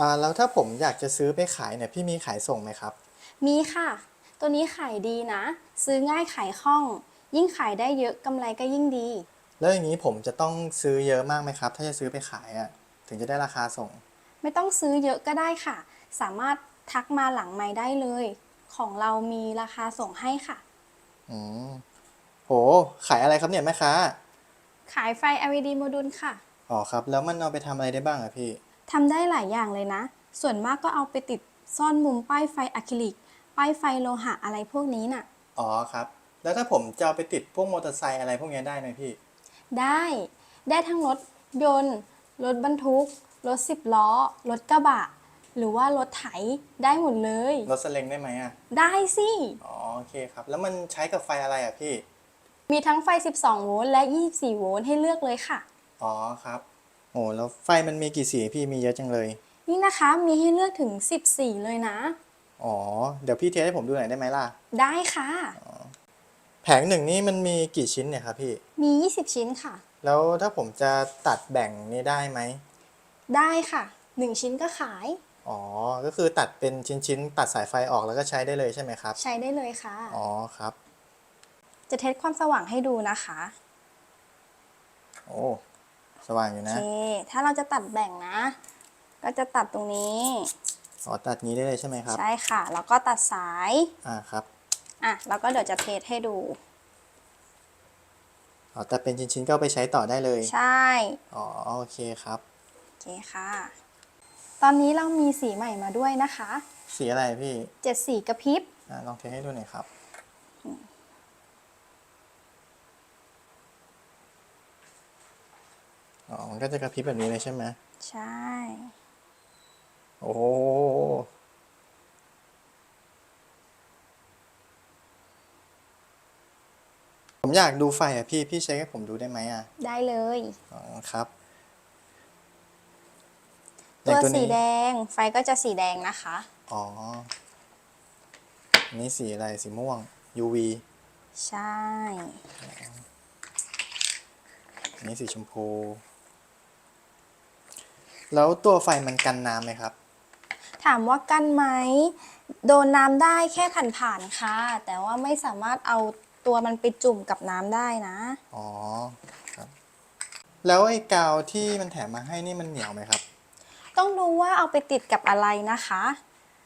อ่าแล้วถ้าผมอยากจะซื้อไปขายเนี่ยพี่มีขายส่งไหมครับ มีค่ะ ตัวนี้ขายดีนะ ซื้อง่ายขายคล่อง ยิ่งขายได้เยอะกำไรก็ยิ่งดี แล้วอย่างนี้ผมจะต้องซื้อเยอะมากไหมครับ ถ้าจะซื้อไปขายอะถึงจะได้ราคาส่ง ไม่ต้องซื้อเยอะก็ได้ค่ะ สามารถทักมาหลังไม้ได้เลย ของเรามีราคาส่งให้ค่ะ อืมโหขายอะไรครับเนี่ยแม่ค้าขายไฟ LED โมดูลค่ะ อ๋อครับ แล้วมันเอาไปทำอะไรได้บ้างอะพี่ ทำได้หลายอย่างเลยนะ ส่วนมากก็เอาไปติดซ่อนมุมป้ายไฟอะคริลิก ป้ายไฟโลหะอะไรพวกนี้น่ะ อ๋อครับ แล้วถ้าผมจะเอาไปติดพวกมอเตอร์ไซค์อะไรพวกเนี้ยได้ไหมพี่ ได้ ได้ทั้งรถยนต์ รถบรรทุก รถสิบล้อ รถกระบะ หรือว่ารถไถได้หมดเลย รถสเล็งได้ไหมอะได้สิ อ๋อโอเคครับ แล้วมันใช้กับไฟอะไรอะพี่ มีทั้งไฟ 12 โวลต์และ 24 โวลต์ให้เลือกเลยค่ะ อ๋อครับ โอ้แล้วไฟมันมีกี่สีพี่มีเยอะจังเลย นี่นะคะมีให้เลือกถึง 10 สีเลยนะ อ๋อ เดี๋ยวพี่เทสให้ผมดูหน่อยได้ไหมล่ะ ได้ค่ะ แผงหนึ่งนี่มันมีกี่ชิ้นเนี่ยครับพี่ มี 20 ชิ้นค่ะ แล้วถ้าผมจะตัดแบ่งนี่ได้ไหม ได้ค่ะ 1 ชิ้นก็ขาย อ๋อ ก็คือตัดเป็นชิ้นๆ ตัดสายไฟออกแล้วก็ใช้ได้เลยใช่ไหมครับ ใช้ได้เลยค่ะ อ๋อครับ จะเทสความสว่างให้ดูนะคะ โอ้ สว่างอยู่โอนะเค ถ้าเราจะตัดแบ่งนะ ก็จะตัดตรงนี้ อ๋อตัดนี้ได้เลยใช่ไหมครับ ใช่ค่ะ แล้วก็ตัดสาย อ่าครับอะ แล้วก็เดี๋ยวจะเทสให้ดู อ๋อตัดเป็นชิ้นๆก็เอาไปใช้ต่อได้เลย ใช่ อ๋อโอเคครับ โอเคค่ะ ตอนนี้เรามีสีใหม่มาด้วยนะคะ สีอะไรพี่ เจ็ดสีกระพริบอ่าลองเทสให้ดูหน่อยครับ อ๋อมันก็จะกระพริบแบบนี้เลยใช่ไหมใช่ โอ้โหผมอยากดูไฟอะพี่พี่เช็คให้ผมดูได้ไหมอะได้เลย อ๋อครับอตัย่างวสีนี้แดงไฟก็จะสีแดงนะคะ อ๋ออันนี้สีอะไรสีม่วง UV ใช่ อันนี้สีชมพู แล้วตัวไฟมันกันน้ำไหมครับ ถามว่ากันไหมโดนน้ำได้แค่ผ่านๆค่ะ แต่ว่าไม่สามารถเอาตัวมันไปจุ่มกับน้ำได้นะ อ๋อครับ แล้วไอ้กาวที่มันแถมมาให้นี่มันเหนียวไหมครับ ต้องดูว่าเอาไปติดกับอะไรนะคะ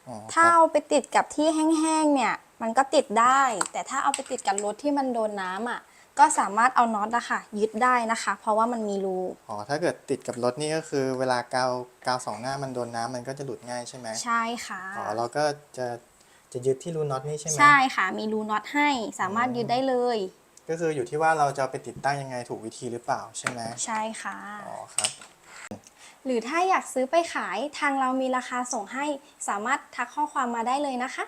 อ๋อคถ้ารับเอาไปติดกับที่แห้งๆเนี่ย มันก็ติดได้ แต่ถ้าเอาไปติดกับรถที่มันโดนน้ำอะ ก็สามารถเอาน็อตอะค่ะยึดได้นะคะ เพราะว่ามันมีรูอ๋อถ้าเกิดติดกับรถนี่ก็คือเวลากาวกาวสองหน้ามันโดนน้ำมันก็จะหลุดง่ายใช่ไหมใช่ค่ะอ๋อเราก็จะจะยึดที่รูน็อตนี่ใช่ไหมใช่ค่ะมีรูน็อตให้สามารถยึดได้เลย ก็คืออยู่ที่ว่าเราจะเอาไปติดตั้งยังไงถูกวิธีหรือเปล่าใช่ไหมใช่ค่ะอ๋อครับหรือถ้าอยากซื้อไปขายทางเรามีราคาส่งให้ สามารถทักข้อความมาได้เลยนะคะ